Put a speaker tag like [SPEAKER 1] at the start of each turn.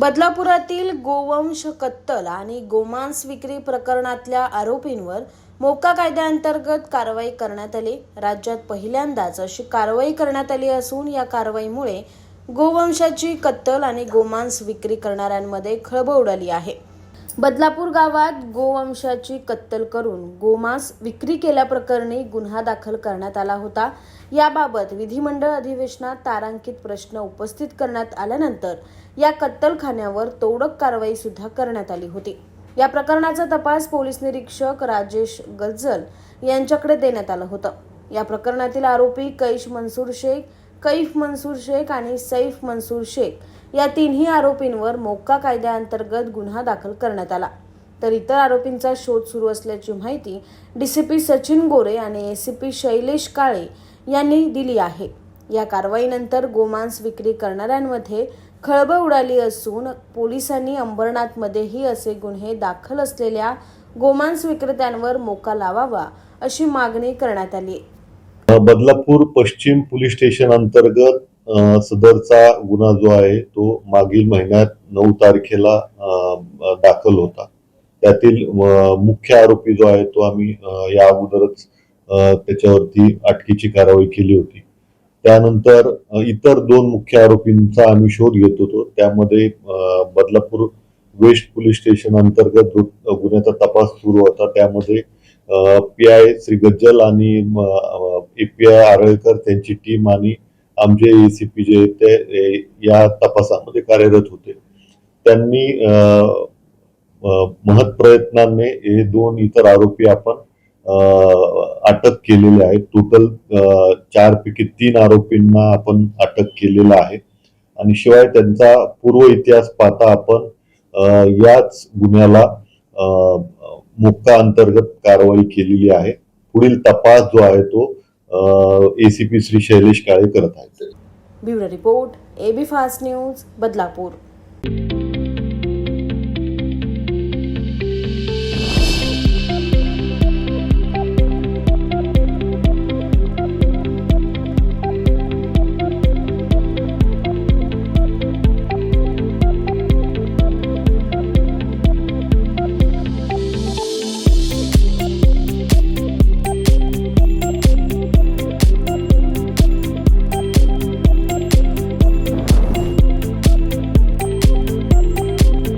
[SPEAKER 1] बदलापुरातील गोवंश कत्तल आणि गोमांस विक्री प्रकरणातल्या आरोपींवर मोका कायद्याअंतर्गत कारवाई करण्यात आली. राज्यात पहिल्यांदाच अशी कारवाई करण्यात आली असून या कारवाईमुळे गोवंशाची कत्तल आणि गोमांस विक्री करणाऱ्यांमध्ये खळबळ उडाली आहे. बदलापूर गावात गोवंशाची कत्तल करून गोमांस विक्री केल्याप्रकरणी गुन्हा दाखल करण्यात आला होता. याबाबत विधिमंडळ अधिवेशनात तारांकित प्रश्न उपस्थित करण्यात आल्यानंतर या कत्तलखान्यावर तोडक कारवाई सुद्धा करण्यात आली होती. या प्रकरणाचा तपास पोलीस निरीक्षक राजेश गज्जल यांच्याकडे देण्यात आलं होतं. या प्रकरणातील आरोपी कैश मनसूर शेख कैफ मनसूर शेख आणि सैफ मनसूर शेख या तिन्ही आरोपींवर मोक्का कायद्याअंतर्गत गुन्हा दाखल करण्यात आला. तर इतर आरोपींचा शोध सुरू असल्याची माहिती डीसीपी सचिन गोरे आणि एसीपी शैलेश काळे यांनी दिली आहे. या कारवाईनंतर गोमांस विक्री करणाऱ्यांमध्ये खळबळ उडाली असून पोलिसांनी अंबरनाथमध्येही असे गुन्हे दाखल असलेल्या गोमांस विक्रेत्यांवर मोका लावावा अशी मागणी करण्यात आली
[SPEAKER 2] बदलापूर पश्चिम पोलीस स्टेशन अंतर्गत सदरचा गुन्हा जो आहे तो मागील महिन्यात नऊ तारखेला दाखल होता. त्यातील मुख्य आरोपी जो आहे तो आम्ही या अगोदरच त्याच्यावरती अटकेची कारवाई केली होती. त्यानंतर इतर दोन मुख्य आरोपींचा आम्ही शोध घेत होतो. त्यामध्ये बदलापूर वेस्ट पोलीस स्टेशन अंतर्गत जो गुन्ह्याचा तपास सुरू होता त्यामध्ये पी आय श्री गज्जल आणि पी आरळकर त्यांची टीम आणि आमचे एसीपी जे आहेत ते या तपासामध्ये कार्यरत होते. त्यांनी महत् प्रयत्नाने हे दोन इतर आरोपी आपण अटक केलेले आहेत. टोटल चार पैकी तीन आरोपींना आपण अटक केलेला आहे. आणि शिवाय त्यांचा पूर्व इतिहास पाहता आपण याच गुन्ह्याला मुक्का अंतर्गत कारवाई केलेली आहे. पुढील तपास जो आहे तो एसीपी श्री शैलेश काळे करत आहेत.
[SPEAKER 1] Bureau report AB fast news Badlapur.